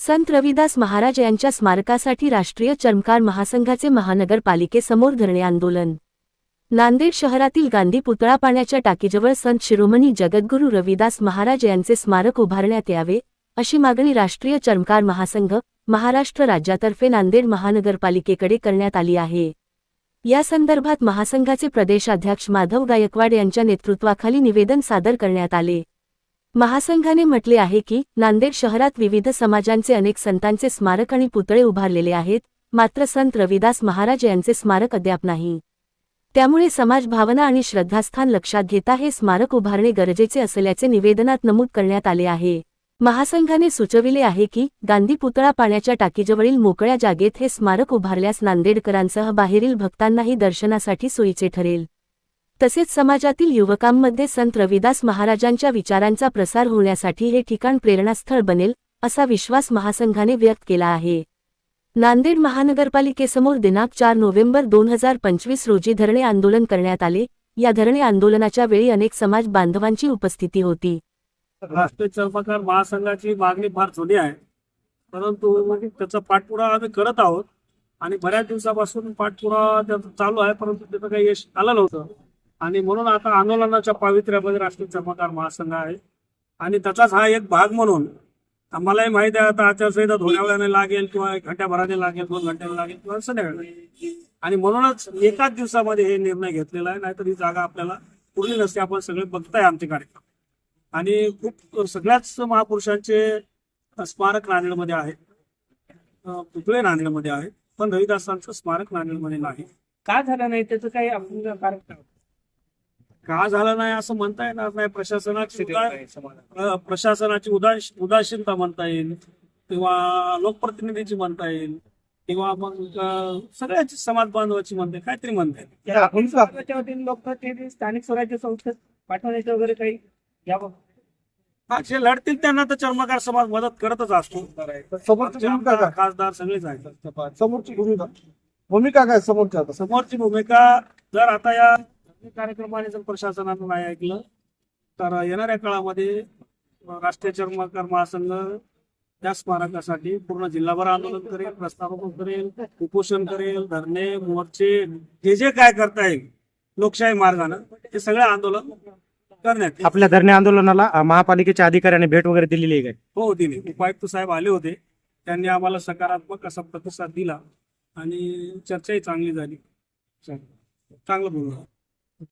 संत रविदास महाराज यांच्या स्मारकासाठी राष्ट्रीय चर्मकार महासंघाचे महानगरपालिकेसमोर धरणे आंदोलन. नांदेड शहरातील गांधी पुतळा पाण्याच्या टाकीजवळ संत शिरोमणी जगद्गुरू रविदास महाराज यांचे स्मारक उभारण्यात यावे अशी मागणी राष्ट्रीय चर्मकार महासंघ महाराष्ट्र राज्यातर्फे नांदेड महानगरपालिकेकडे करण्यात आली आहे. या संदर्भात महासंघाचे प्रदेशाध्यक्ष माधव गायकवाड यांच्या नेतृत्वाखाली निवेदन सादर करण्यात आले. महासंघाने म्हटले आहे की नांदेड शहरात विविध समाजांचे अनेक संतांचे स्मारक आणि पुतळे उभारलेले आहेत मात्र संत रविदास महाराज यांचे स्मारक अद्याप नाही. त्यामुळे समाज भावना आणि श्रद्धास्थान लक्षात घेता हे स्मारक उभारणे गरजेचे असल्याचे निवेदनात नमूद करण्यात आले आहे. महासंघाने सुचविले आहे की गांधी पुतळा पाण्याच्या टाकीजवळील मोकळ्या जागेत हे स्मारक उभारल्यास नांदेडकरांसह बाहेरील भक्तांनाही दर्शनासाठी सोयीचे ठरेल. तसेच समाजातील युवकांमध्ये संत रविदास महाराजांच्या विचारांचा प्रसार होण्यासाठी हे ठिकाण प्रेरणास्थळ बनेल असा विश्वास महासंघाने व्यक्त केला आहे. नांदेड महानगरपालिकेसमोर दिनांक चार नोव्हेंबर दोन हजार पंचवीस रोजी धरणे आंदोलन करण्यात आले. या धरणे आंदोलनाच्या वेळी अनेक समाज बांधवांची उपस्थिती होती. राष्ट्रीय चर्मकार महासंघाची मागणी फार जुनी आहे. परंतु म्हणजे त्याचा पाठपुरावा आम्ही करत आहोत. आणि बऱ्याच दिवसापासून पाठपुरावा चालू आहे परंतु त्याचं काही यश आलं नव्हतं. आणि म्हणून आता आंदोलनाच्या पावित्र्यामध्ये राष्ट्रीय चमकार महासंघ आहे. आणि त्याचाच हा एक भाग म्हणून आम्हालाही माहिती आहे आता आचारसंहिता थोड्या वेळाने लागेल किंवा एक घंट्याभराने लागेल दोन घंट्याने लागेल किंवा संध्याकाळी आणि म्हणूनच एकाच दिवसामध्ये हे निर्णय घेतलेला आहे नाहीतर ही जागा आपल्याला पुरली नसते. आपण सगळे बघताय आमचे कार्यक्रम. आणि खूप सगळ्याच महापुरुषांचे स्मारक नांदेडमध्ये आहे पुतळे नांदेडमध्ये आहेत पण रविदासांचं स्मारक नांदेडमध्ये नाही. का झालं नाही? त्याचं काही आपण का झालं नाही असं म्हणता येणार नाही. प्रशासनाची उदा- प्रशासनाची उदास उदासीनता म्हणता येईल किंवा लोकप्रतिनिधीची म्हणता येईल किंवा मग अं, सगळ्याची समाज बांधवाची म्हणता येईल काहीतरी म्हणता येईल. या आपण स्वतःच्या वतीने लोकप्रतिनिधी स्थानिक स्वराज्य संस्थेत पाठवण्याचं वगैरे काही याबाबत हा, जे लढतील त्यांना तर चर्मकार समाज मदत करतच असतो. समोरची आमचे भूमिका आमदार, काय? खासदार सगळेच आहेत. समोरची भूमिका भूमिका काय समोरच्या? आता समोरची भूमिका जर आता या कार्यक्रमाने जर प्रशासनानं नाही ऐकलं तर येणाऱ्या काळामध्ये राष्ट्रीय चर्मकार महासंघ त्या स्मारकासाठी पूर्ण जिल्हाभर आंदोलन करेल प्रस्तावक करेल उपोषण करेल धरणे मोर्चे जे जे काय करता येईल लोकशाही मार्गानं ते सगळं आंदोलन करण्यात. आपल्या धरणे आंदोलनाला महापालिकेच्या अधिकाऱ्याने भेट वगैरे दिलेली आहे काय? हो दिले. उपायुक्त साहेब आले होते. त्यांनी आम्हाला सकारात्मक असा प्रतिसाद दिला आणि चर्चाही चांगली झाली. चांगलं बोलणं